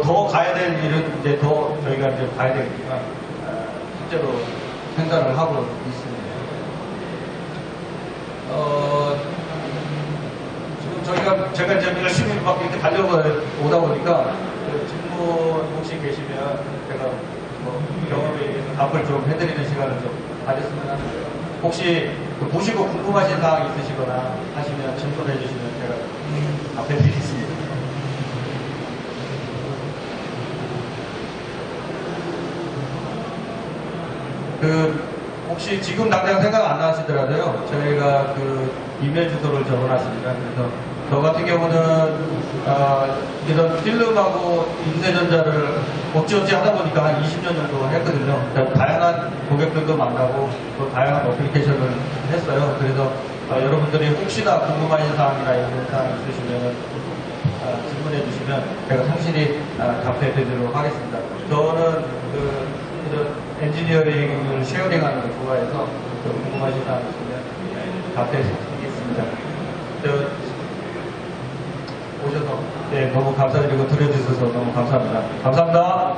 더 가야 될 일은 이제 더 저희가 이제 가야 되니까 어, 실제로 생각을 하고 있습니다. 어, 지금 저희가 제가 이제 열심히 막 이렇게 달려오다 보니까 그 질문 혹시 계시면 제가 뭐 경험에 답을 좀 해드리는 시간을 좀 가졌으면 하는데요. 혹시 그 보시고 궁금하신 사항 있으시거나 하시면 질문해 주시면 제가 답해 드리겠습니다. 그 혹시 지금 당장 생각 안 나시더라도요 저희가 그 이메일 주소를 적어놨습니다. 그래서 저 같은 경우는 어, 이런 필름하고 인쇄전자를 어찌어찌 하다 보니까 한 20년 정도 했거든요. 그러니까 다양한 고객들도 만나고 또 다양한 어플리케이션을 했어요. 그래서 어, 여러분들이 혹시나 궁금하신 사항이나 이런 사항 있으시면 어, 질문해 주시면 제가 상실히 어, 답해 드리도록 하겠습니다. 저는 그 엔지니어링을 쉐어링하는 걸 좋아해서 또 궁금하신 사항 있으면 답해 드리겠습니다. 저, 오셔서 네, 너무 감사드리고 들어주셔서 너무 감사합니다. 감사합니다.